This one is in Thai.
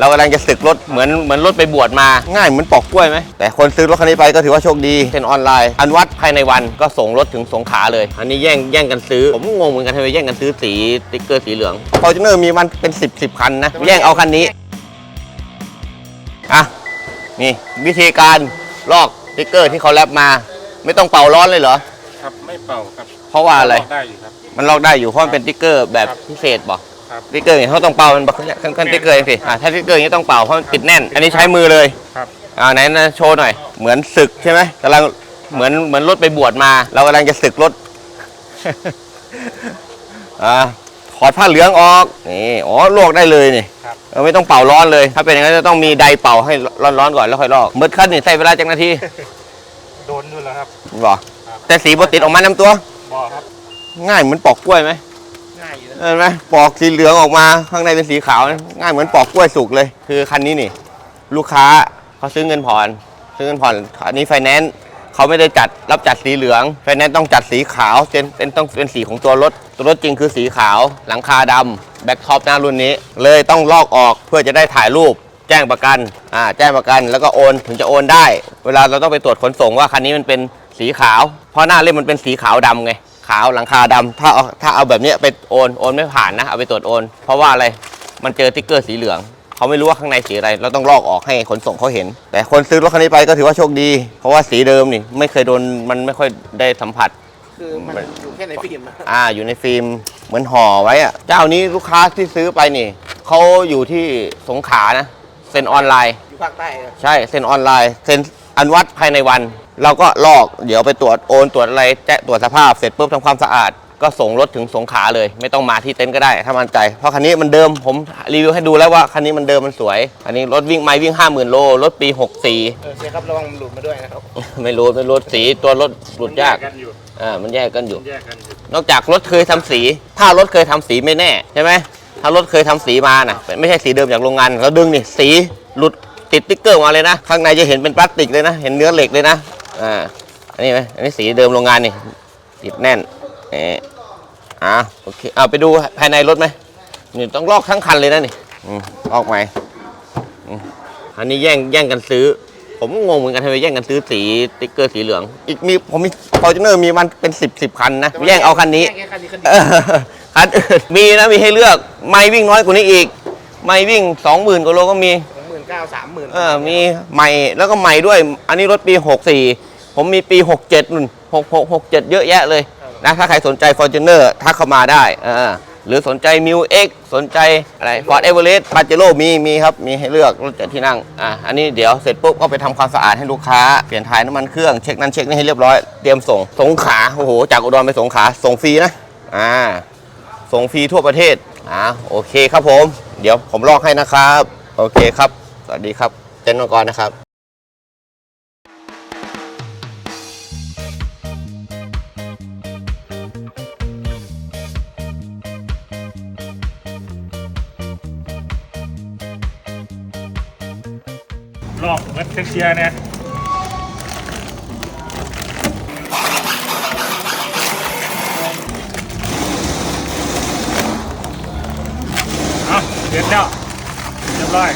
เรากำลังจะศึกรถเหมือนเหมือนรถไปบวชมา ง่ายเหมือนปอกกล้วยไหมแต่คนซื้อรถคันนี้ไปก็ถือว่าโชคดีเป็นออนไลน์ อันวัดภายในวันก็ส่งรถถึงสงขลาเลย อันนี้แย่งแย่งกันซื้อ ผมงงเหมือนกันทำไมแย่งกันซื้อสีสติ๊กเกอร์สีเหลืองฟอร์จูเนอร์มีมันเป็น 10บสคันนะ แย่งเอาคันนี้อะนี่วิธีการลอกสติ๊กเกอร์ที่เขาแรปมา ไม่ต้องเป่าร้อนเลยเหรอครับไม่เป่าครับเพราะว่าอะไรลกได้อยู่ครับมันลอกได้อยู่เพราะมันเป็นสติ๊กเกอร์แบบครับพิเศษบอก ครับสติ๊กเกอร์อย่างเขาต้องเป่ามันบอกขั้นขั้นสติ๊กเกอร์อย่างสิอ่าถ้าสติ๊กเกอร์อย่างนี้ต้องเป่าเพราะมันติดแน่น อันนี้ใช้มือเลยครับ อ่าไหนนะโชว์หน่อย เหมือนศึกใช่ไหมกำลังเหมือนเหมือนรถไปบวชมา เรากำลังจะศึกรถ อ่าถอดผ้าเหลืองออกนี่อ๋อลวกได้เลยนี่ครับ เออไม่ต้องเป่าร้อนเลย ถ้าเป็นอย่างนั้นจะต้องมีไดร์เป่าให้ร้อนๆก่อนแล้วค่อยลอกมืดขั้นนี่ใช้เวลาจังนาทีโดนด้วยแล้วครับบอกครับแต่สีบติดออกมาน้ำตัวบอครับ ง่ายเหมือนปอกกล้วยไหม ง่ายอยู่นะเห็นไหมปอกสีเหลืองออกมาข้างในเป็นสีขาวนะง่ายเหมือนปอกกล้วยสุกเลย คือคันนี้นี่ ลูกค้าเขาซื้อเงินผ่อน ซื้อเงินผ่อนอันนี้ไฟแนนซ์เขาไม่ได้จัดรับจัดสีเหลืองไฟแนนซ์ต้องจัดสีขาวเป็นเป็นต้องเป็นสีของตัวรถตัวรถจริงคือสีขาว หลังคาดำแบ็คท็อปหน้ารุ่นนี้ เลยต้องลอกออกเพื่อจะได้ถ่ายรูปแจ้งประกันอ่าแจ้งประกันแล้วก็โอนถึงจะโอนได้ เวลาเราต้องไปตรวจขนส่งว่าคันนี้มันเป็นสีขาว เพราะหน้าเล่มมันเป็นสีขาวดำไง ขาวหลังคาดำถ้าเอาถ้าเอาแบบเนี้ยไปโอนโอนไม่ผ่านนะเอาไปตรวจโอน เพราะว่าอะไรมันเจอติ๊กเกอร์สีเหลืองเขาไม่รู้ว่าข้างในสีอะไร เราต้องลอกออกให้ขนส่งเขาเห็น แต่คนซื้อรถคันนี้ไปก็ถือว่าโชคดี เพราะว่าสีเดิมนี่ไม่เคยโดนมันไม่ค่อยได้สัมผัส คือมันอยู่แค่ในฟิล์มนะอ่าอยู่ในฟิล์มเหมือนห่อไว้อะเจ้านี้ลูกค้าที่ซื้อไปนี่เขาอยู่ที่สงขลานะเซ็นออนไลน์อยู่ภาคใต้นะใช่เซ็นออนไลน์เซ็นอนุวัดภายในวัน เราก็ลอกเดี๋ยวไปตรวจโอนตรวจอะไรแจ้งตรวจสภาพเสร็จปุ๊บทำความสะอาด ก็ส่งรถถึงสงขลาเลย ไม่ต้องมาที่เต็นท์ก็ได้ถ้ามั่นใจ เพราะคันนี้มันเดิมผมรีวิวให้ดูแล้วว่าคันนี้มันเดิมมันสวยอันนี้รถวิ่งไม่วิ่ง 50,000 โลรถปี 64 เออเสียครับระวังมันหลุดมาด้วยนะครับไม่รู้ไม่รู้สีตัวรถหลุดยากมันแกันอยู่อ่ามันแยกกันอยู่ มันแยกกันอยู่นอกจากรถเคยทำสี ถ้ารถเคยทำสีไม่แน่ใช่ไหมถ้ารถเคยทำสีมาน่ะไม่ใช่สีเดิมจากโรงงานเราดึงนี่สีหลุดติดติ๊กเกอร์มาเลยนะ ข้างในจะเห็นเป็นพลาสติกเลยนะ เห็นเนื้อเหล็กเลยนะ อ่าอันนี้ไหมอันนี้สีเดิมโรงงานนี่ติดแน่นเอออ่าโอเคเอาไปดูภายในรถไหมนี่ต้องลอกทั้งคันเลยนะนี่อืมลอกไหมอืมอันนี้แย่งแย่งกันซื้อ ผมงงเหมือนกันทำไมแย่งกันซื้อสีติ๊กเกอร์สีเหลือง อีกมีผมมีฟอร์จูเนอร์มีมันเป็นสิบสิบคันนะแย่งเอาคันนี้แค่คันนี้คันเอเดียวอคันอื่นมีนะมีให้เลือกไม่วิ่งน้อยกว่านี้อีก ไม่วิ่งสองหมื่นกว่าโลก็มี เก้าสามหมื่นเออมีใหม่แล้วก็ใหม่ด้วย อันนี้รถปี 64 ผมมีปี 67นุ่น66 67 เยอะแยะเลยนะถ้าใครสนใจ Fortuner ทักเข้ามาได้เออหรือสนใจ m ิว X สนใจอะไร Ford Everest p a j e r o มีมีครับ มีให้เลือกรถเจ็ดที่นั่งอะอันนี้เดี๋ยวเสร็จปุ๊บก็ไปทำความสะอาดให้ลูกค้า เปลี่ยนถ่ายน้ำมันเครื่องเช็คนั้นเช็คนี่ให้เรียบร้อยเตรียมส่งสงขาโอ้โห จากอุดรไปสงขาส่งฟรีนะอ่าส่งฟรีทั่วประเทศอ่าโอเคครับผม เดี๋ยวผมลอกให้นะครับ โอเคครับ สวัสดีครับ เจนมังกรนะครับลอกเว็บเชียร์เนี่ยเอาเสร็จแล้วเรียบร้อย